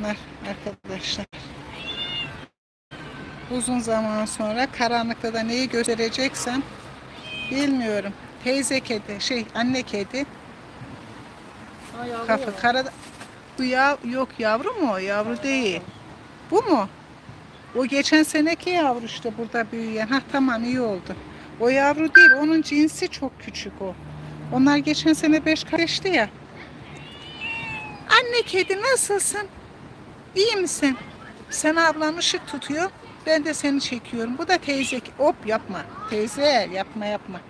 akşamlar arkadaşlar. Uzun zaman sonra karanlıkta da neyi göstereceksem bilmiyorum. Teyze kedi, şey anne kedi. Ha, yavru Kafa kara bu ya yok yavru mu o? Yavru değil. Bu mu? O geçen seneki yavru işte burada büyüyen. Ha tamam iyi oldu. O yavru değil. Onun cinsi çok küçük o. Onlar geçen sene beş kardeşti ya. Anne kedi nasılsın? İyi misin? Sen ablan ışık tutuyor. Ben de seni çekiyorum. Bu da teyze. Hop yapma. Teyze yapma yapma.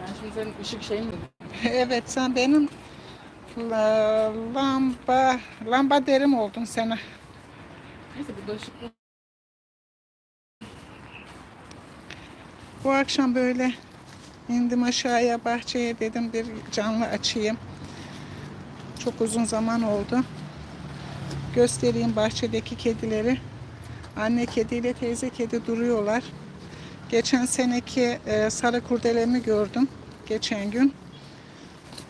Ben şimdi senin ışık şeyin mi? Evet sen benim la- lamba lamba derim oldun sana. Neyse burada ışık. Bu akşam böyle indim aşağıya bahçeye dedim bir canlı açayım. Çok uzun zaman oldu. Göstereyim bahçedeki kedileri. Anne kediyle teyze kedi duruyorlar. Geçen seneki e, sarı kurdelemi gördüm geçen gün.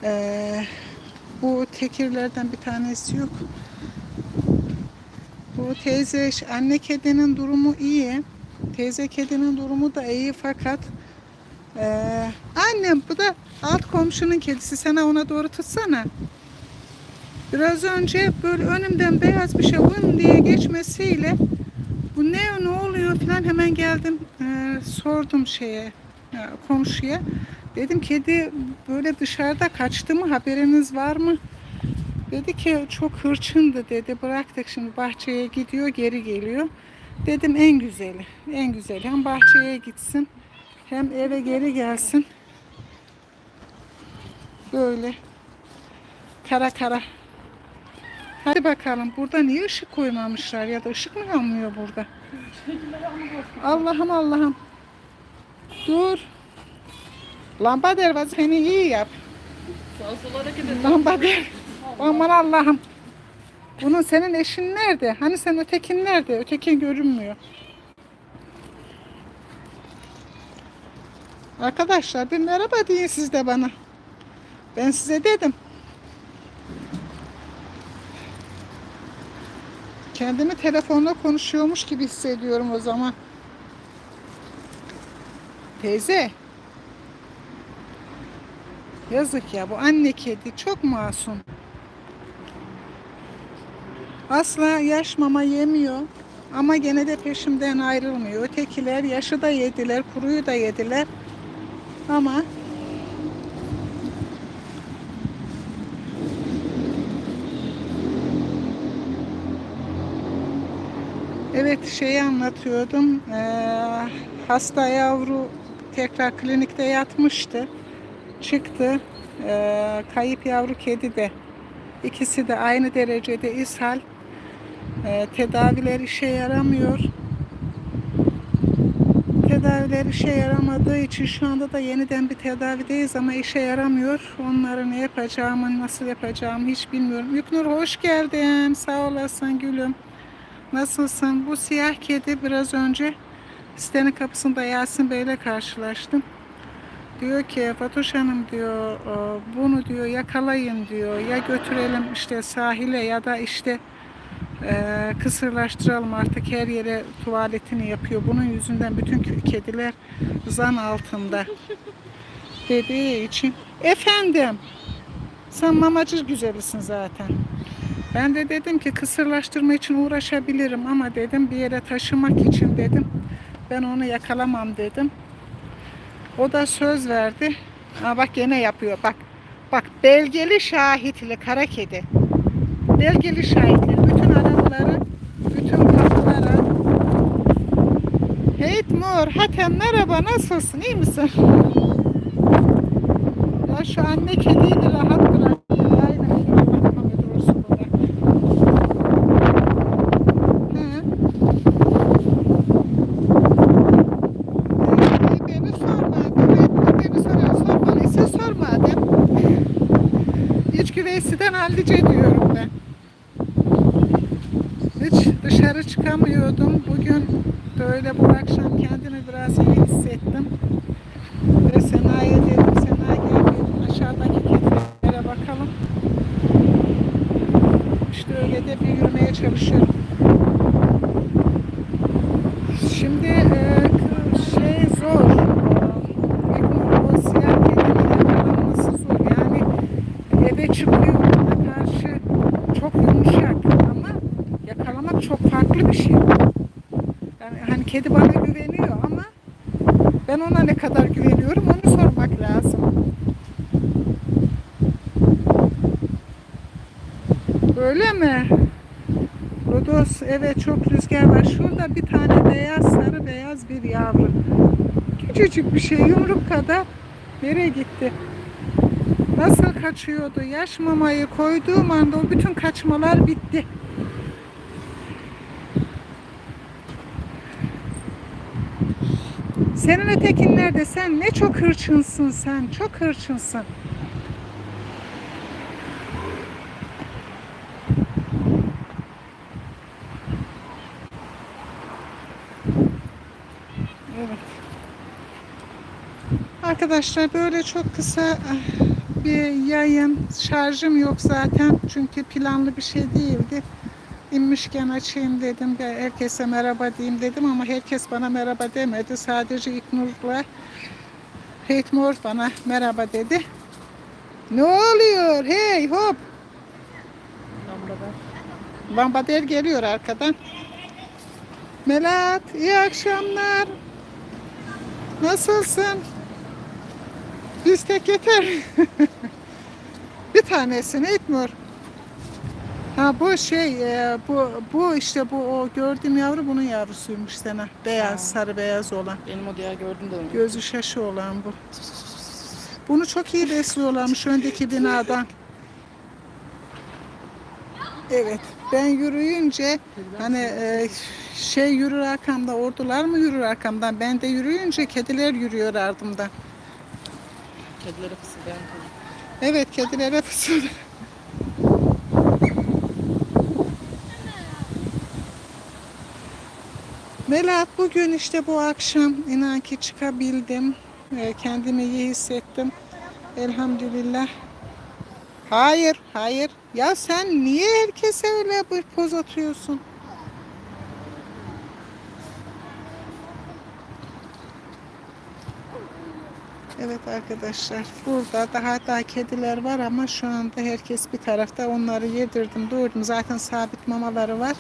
E, bu tekirlerden bir tanesi yok. Bu teyze anne kedinin durumu iyi. Teyze kedinin durumu da iyi fakat eee, annem bu da alt komşunun kedisi. Sana ona doğru tutsana. Biraz önce böyle önümden beyaz bir şey vın diye geçmesiyle bu ne ne oluyor falan hemen geldim eee, sordum şeye e, komşuya. Dedim kedi böyle dışarıda kaçtı mı haberiniz var mı? Dedi ki çok hırçındı dedi. Bıraktık şimdi bahçeye gidiyor geri geliyor. Dedim en güzeli. En güzeli. Hem bahçeye gitsin hem eve geri gelsin. Böyle kara kara. Hadi bakalım. Burada niye ışık koymamışlar ya da ışık mı yanmıyor burada? Allah'ım Allah'ım. Dur. Lamba der vazifeni iyi yap. Lamba der. Aman Allah'ım. Bunun senin eşin nerede? Hani sen ötekin nerede? Ötekin görünmüyor. Arkadaşlar bir merhaba deyin siz de bana. Ben size dedim. Kendimi telefonla konuşuyormuş gibi hissediyorum o zaman. Teyze. Yazık ya bu anne kedi çok masum. Asla yaş mama yemiyor. Ama gene de peşimden ayrılmıyor. Ötekiler yaşı da yediler, kuruyu da yediler. Ama Evet şeyi anlatıyordum. Ee, hasta yavru tekrar klinikte yatmıştı. Çıktı. Ee, kayıp yavru kedi de. İkisi de aynı derecede ishal. Ee, tedaviler işe yaramıyor. Tedaviler işe yaramadığı için şu anda da yeniden bir tedavideyiz ama işe yaramıyor. Onları ne yapacağımı, nasıl yapacağımı hiç bilmiyorum. Yüknur hoş geldin. Sağ olasın gülüm. Nasılsın? Bu siyah kedi biraz önce sitenin kapısında Yasin Bey'le karşılaştım. Diyor ki Fatoş Hanım diyor "e, bunu diyor yakalayın diyor ya götürelim işte sahile ya da işte e, kısırlaştıralım artık her yere tuvaletini yapıyor. Bunun yüzünden bütün kediler zan altında dediği için. Efendim sen mamacı güzelisin zaten. Ben de dedim ki kısırlaştırma için uğraşabilirim ama dedim bir yere taşımak için dedim. Ben onu yakalamam dedim. O da söz verdi. Aa bak gene yapıyor. Bak. Bak belgeli şahitli kara kedi. Belgeli şahitli. Bütün arabaları, bütün kapılara. Heyt Mor, Hatem merhaba nasılsın? İyi misin? Ya şu anne kediyi de rahat bırak. Aynen. Muhammed Resulullah. Hı. Ee, beni sormadın. Beni soruyor. Sormalıysa sormadım. İç güveysiden hallice diyorum ben. Hiç dışarı çıkamıyordum. Bugün böyle bu akşam kendimi biraz iyi hissettim. Ve Sena'ya dedim, Sena gel. Aşağıdaki kedilere bakalım. İşte öyle de bir yürümeye çalışıyorum. Şimdi e, şey zor. E, o siyah kedinin yakalanması zor. Yani eve çıkıyor ona karşı çok yumuşak ama yakalamak çok farklı bir şey. Yani hani kedi bana güveniyor ama ben ona ne kadar güveniyorum onu sormak lazım. Öyle mi? Rodos evet çok rüzgar var. Şurada bir tane beyaz sarı beyaz bir yavru. Küçücük bir şey yumruk kadar. Nereye gitti? Nasıl kaçıyordu? Yaş mamayı koyduğum anda o bütün kaçmalar bitti. Senin ötekin nerede? Sen ne çok hırçınsın sen. Çok hırçınsın. Evet. Arkadaşlar böyle çok kısa ah, bir yayın. Şarjım yok zaten. Çünkü planlı bir şey değildi. İnmişken açayım dedim ve herkese merhaba diyeyim dedim ama herkes bana merhaba demedi. Sadece İknur'la Heytmor bana merhaba dedi. Ne oluyor? Hey hop. Lambada. Lambader geliyor arkadan. Melat, iyi akşamlar. Nasılsın? Biz tek yeter. bir tanesini İknur. Ha bu şey, e, bu bu işte bu o gördüğüm yavru bunun yavrusuymuş sana. Beyaz, sarı beyaz olan. Benim o diğer gördüm de onu. Gözü şaşı olan bu. Bunu çok iyi besliyorlarmış öndeki binadan. Evet. Ben yürüyünce hani e, şey yürür arkamda, ordular mı yürür arkamdan? Ben de yürüyünce kediler yürüyor ardımdan. Kedilere fısıldayan kedi. Evet, kedilere fısıldı. Melat bugün işte bu akşam inan ki çıkabildim. Ee, Kendimi iyi hissettim. Elhamdülillah. Hayır, hayır. Ya sen niye herkese öyle bir poz atıyorsun? Evet arkadaşlar burada daha daha kediler var ama şu anda herkes bir tarafta onları yedirdim doğurdum zaten sabit mamaları var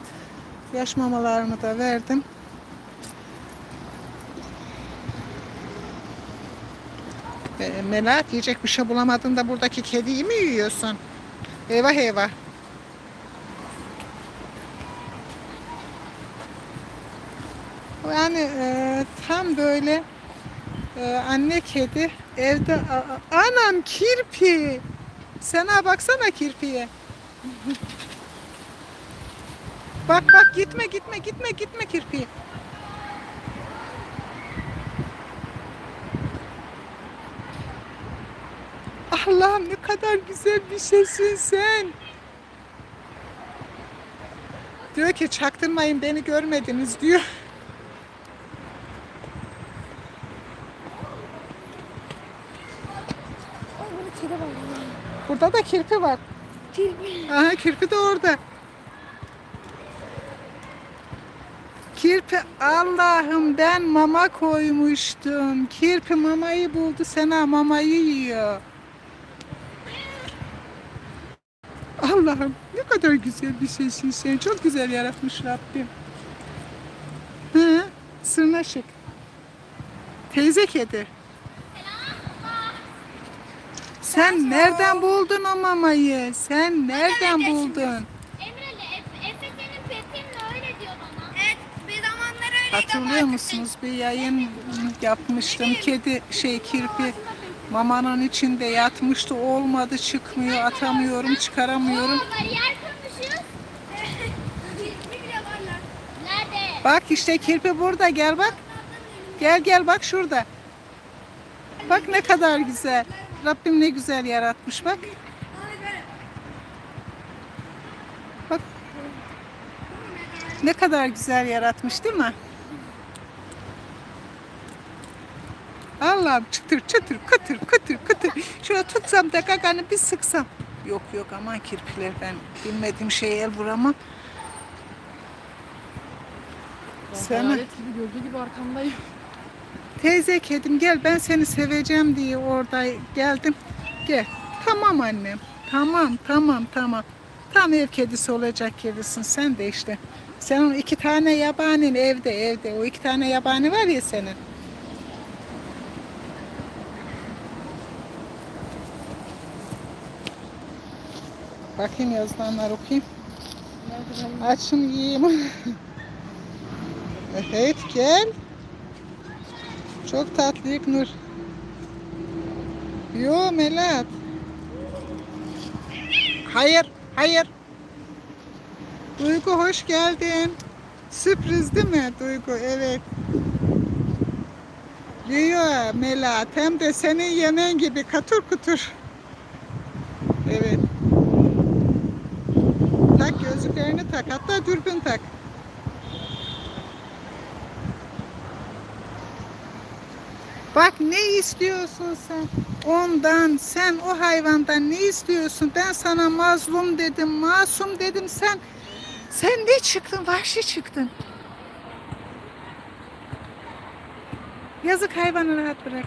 yaş mamalarını da verdim Ve Melat yiyecek bir şey bulamadın da buradaki kediyi mi yiyorsun? Eyvah eyvah. Yani e, tam böyle ee, anne kedi evde anam kirpi. Sana baksana kirpiye. Bak bak gitme gitme gitme gitme kirpi Allah'ım ne kadar güzel bir şeysin sen. Diyor ki çaktırmayın beni görmediniz diyor O burada kedi var. Burada da kirpi var Kirpi. Aha kirpi de orada. Kirpi Allah'ım ben mama koymuştum. Kirpi mamayı buldu sana mamayı yiyor. Allah'ım ne kadar güzel bir şeysin sen. Çok güzel yaratmış Rabbim. Hı, sırnaşık. Teyze kedi. Sen nereden buldun o mamayı? Sen nereden buldun? Emre'yle Efe, Efe senin petin mi öyle diyor bana. Evet bir zamanlar öyleydi Hatırlıyor musunuz bir yayın yapmıştım. Kedi şey kirpi mamanın içinde yatmıştı. Olmadı çıkmıyor. Atamıyorum çıkaramıyorum. Onlar yer kurmuşuz. Kirpi bile varlar. Nerede? Bak işte kirpi burada gel bak. Gel gel bak şurada. Bak ne kadar güzel. Rabbim ne güzel yaratmış bak. Bak. Ne kadar güzel yaratmış değil mi? Allah'ım çıtır çıtır kıtır kıtır kıtır. Şöyle tutsam da gaganı bir sıksam. Yok yok aman kirpiler ben bilmediğim şeye el vuramam. Hayalet gibi gördüğü gibi arkamdayım. Teyze kedim gel ben seni seveceğim diye orada geldim. Gel. Tamam annem. Tamam tamam tamam. Tam ev kedisi olacak kedisin sen de işte. Senin iki tane yabanin evde evde. O iki tane yabani var ya senin. Bakayım yazılanlar okuyayım. Açın yiyeyim. evet gel. Çok tatlı Nur. Yo Melat. Hayır, hayır. Duygu hoş geldin. Sürpriz değil mi Duygu? Evet. Yo Melat hem de senin yemen gibi katır kutur. Evet. Tak gözlüklerini tak. Hatta dürbün tak. Bak ne istiyorsun sen? Ondan, sen o hayvandan ne istiyorsun? Ben sana mazlum dedim, masum dedim. Sen sen ne çıktın? Vahşi çıktın. Yazık hayvanı rahat bırak.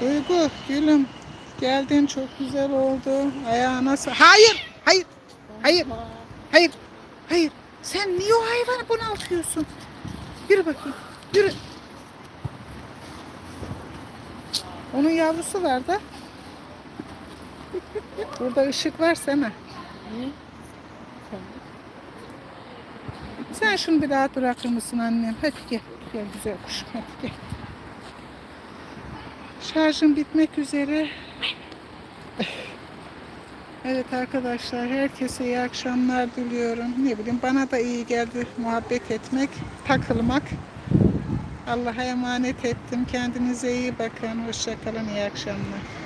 Duygu, gülüm. Geldin çok güzel oldu. Ayağına Hayır, hayır, hayır, hayır, hayır. Sen niye o hayvanı bunaltıyorsun? Yürü bakayım, yürü. Onun yavrusu var da. Burada ışık var sana. Sen şunu bir rahat bırakır mısın annem? Hadi gel. Gel güzel kuşum hadi gel. Şarjım bitmek üzere. Evet arkadaşlar herkese iyi akşamlar diliyorum. Ne bileyim bana da iyi geldi muhabbet etmek, takılmak. Allah'a emanet ettim. Kendinize iyi bakın. Hoşçakalın. İyi akşamlar.